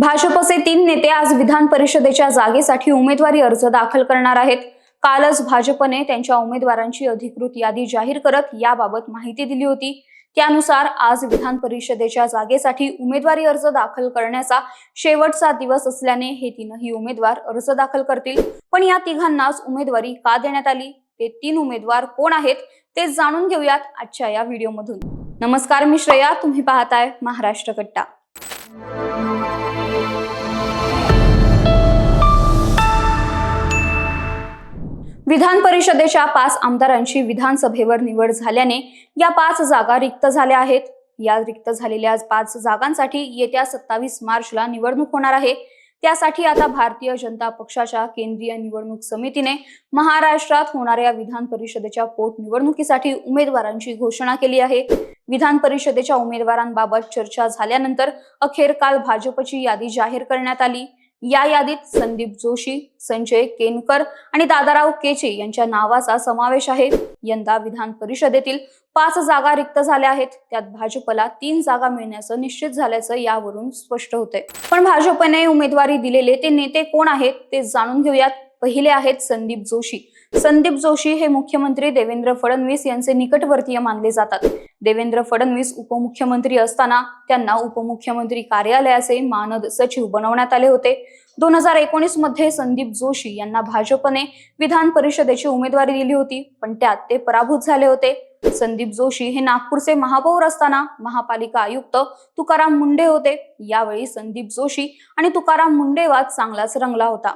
भाजपचे तीन नेते आज विधान परिषदेच्या जागेसाठी उमेदवारी अर्ज दाखल करणार आहेत. कालच भाजपने त्यांच्या उमेदवारांची अधिकृत यादी जाहीर करत याबाबत माहिती दिली होती. त्यानुसार आज विधान परिषदेच्या जागेसाठी उमेदवारी अर्ज दाखल करण्याचा शेवटचा दिवस असल्याने हे तीनही उमेदवार अर्ज दाखल करतील. पण या तिघांनाच उमेदवारी का देण्यात आली? ते तीन उमेदवार कोण आहेत? ते जाणून घेऊयात आजच्या या व्हिडिओमधून. नमस्कार मी श्रेया. तुम्ही पाहताय महाराष्ट्र कट्टा. विधान परिषदेच्या पाच आमदारांची विधानसभेवर निवड झाल्याने या पाच जागा रिक्त झाल्या आहेत. या रिक्त झालेल्या पाच जागांसाठी येत्या सत्तावीस मार्चला निवडणूक होणार आहे. त्यासाठी आता भारतीय जनता पक्षाच्या केंद्रीय निवडणूक समितीने महाराष्ट्रात होणाऱ्या विधान परिषदेच्या पोटनिवडणुकीसाठी उमेदवारांची घोषणा केली आहे. विधान परिषदेच्या उमेदवारांबाबत चर्चा झाल्यानंतर अखेर काल भाजपची यादी जाहीर करण्यात आली. या यादीत संदीप जोशी संजय केनकर आणि दादाराव केचे यांच्या नावाचा समावेश आहे. यंदा विधान परिषदेतील पाच जागा रिक्त झाल्या आहेत. त्यात भाजपला तीन जागा मिळण्याचं निश्चित झाल्याचं यावरून स्पष्ट होतंय. पण भाजपने उमेदवारी दिलेले ते नेते कोण आहेत ते जाणून घेऊयात. पहिले आहेत संदीप जोशी. संदीप जोशी हे मुख्यमंत्री देवेंद्र फडणवीस यांचे निकटवर्तीय मानले जातात. देवेंद्र फडणवीस उपमुख्यमंत्री असताना त्यांना उपमुख्यमंत्री कार्यालयाचे मानद सचिव बनवण्यात आले होते. दोन हजार एकोणीसमध्ये संदीप जोशी यांना भाजपने विधान परिषदेची उमेदवारी दिली होती पण त्यात ते पराभूत झाले होते. संदीप जोशी हे नागपूरचे महापौर असताना महापालिका आयुक्त तुकाराम मुंडे होते. यावेळी संदीप जोशी आणि तुकाराम मुंडे वाद चांगलाच रंगला होता.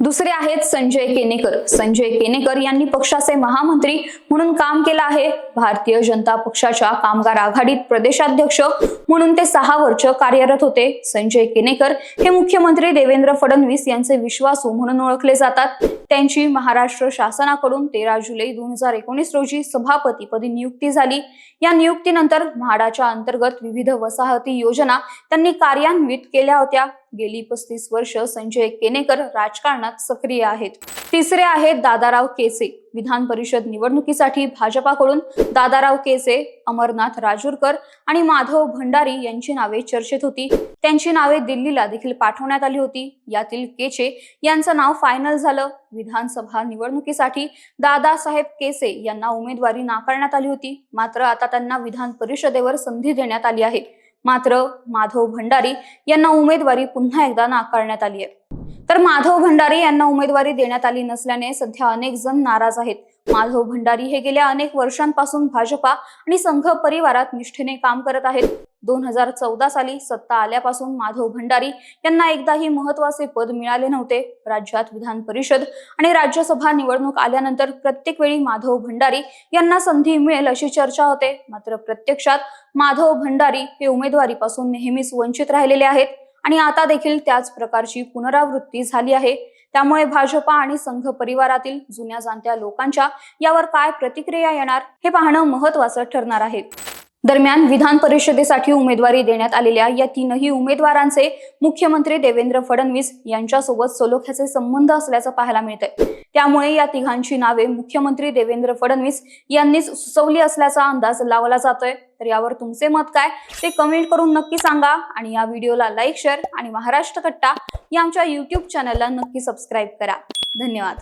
दुसरे आहेत संजय केनेकर. संजय केनेकर यांनी पक्षाचे महामंत्री म्हणून काम केलं आहे. भारतीय जनता पक्षाच्या कामगार आघाडीत प्रदेशाध्यक्ष म्हणून ते सहा वर्ष कार्यरत होते. संजय केनेकर हे मुख्यमंत्री देवेंद्र फडणवीस यांचे विश्वासू म्हणून ओळखले जातात. त्यांची महाराष्ट्र शासनाकडून तेरा जुलै दोन हजार एकोणीस रोजी सभापतीपदी नियुक्ती झाली. या नियुक्तीनंतर म्हाडाच्या अंतर्गत विविध वसाहती योजना त्यांनी कार्यान्वित केल्या होत्या. गेली पस्तीस वर्ष संजय केनेकर राजकारणात सक्रिय आहेत. तिसरे आहेत दादाराव केसे. विधान परिषद निवडणुकीसाठी भाजपाकडून दादाराव केसे अमरनाथ राजूरकर आणि माधव भंडारी यांची नावे चर्चेत होती. त्यांची नावे दिल्लीला देखील पाठवण्यात आली होती. यातील केचे यांचं नाव फायनल झालं. विधानसभा निवडणुकीसाठी दादासाहेब केसे यांना उमेदवारी नाकारण्यात आली होती. मात्र आता त्यांना विधान परिषदेवर संधी देण्यात आली आहे. मात्र माधव भंडारी यांना उमेदवारी पुन्हा एकदा नाकारण्यात आली आहे. तर माधव भंडारी यांना उमेदवारी देण्यात आली नसल्याने सध्या अनेक जण नाराज आहेत. माधव भंडारी हे गेल्या अनेक वर्षांपासून भाजपा आणि संघ परिवारात निष्ठेने काम करत आहेत. दोन हजार चौदा साली सत्ता आल्यापासून माधव भंडारी यांना एकदाही महत्त्वाचे पद मिळाले नव्हते. राज्यात विधान परिषद आणि राज्यसभा निवडणूक आल्यानंतर प्रत्येक वेळी माधव भंडारी यांना संधी मिळेल अशी चर्चा होते. मात्र प्रत्यक्षात माधव भंडारी हे उमेदवारीपासून नेहमीच वंचित राहिलेले आहेत आणि आता देखील त्याच प्रकारची पुनरावृत्ती झाली आहे. त्यामुळे भाजपा आणि संघ परिवारातील जुन्या जाणत्या लोकांच्या यावर काय प्रतिक्रिया येणार हे पाहणं महत्वाचं ठरणार आहे. दरम्यान विधान परिषदेसाठी उमेदवारी देण्यात आलेल्या या तीनही उमेदवारांचे मुख्यमंत्री देवेंद्र फडणवीस यांच्यासोबत सलोख्याचे संबंध असल्याचं पाहायला मिळतंय. त्यामुळे या तिघांची नावे मुख्यमंत्री देवेंद्र फडणवीस यांनीच सुचवली असल्याचा अंदाज लावला जातोय. तर यावर तुमचे मत काय? ते कमेंट करून नक्की सांगा आणि या व्हिडिओला लाईक शेअर आणि महाराष्ट्र कट्टा या आमच्या युट्यूब चॅनलला नक्की सबस्क्राईब करा. धन्यवाद.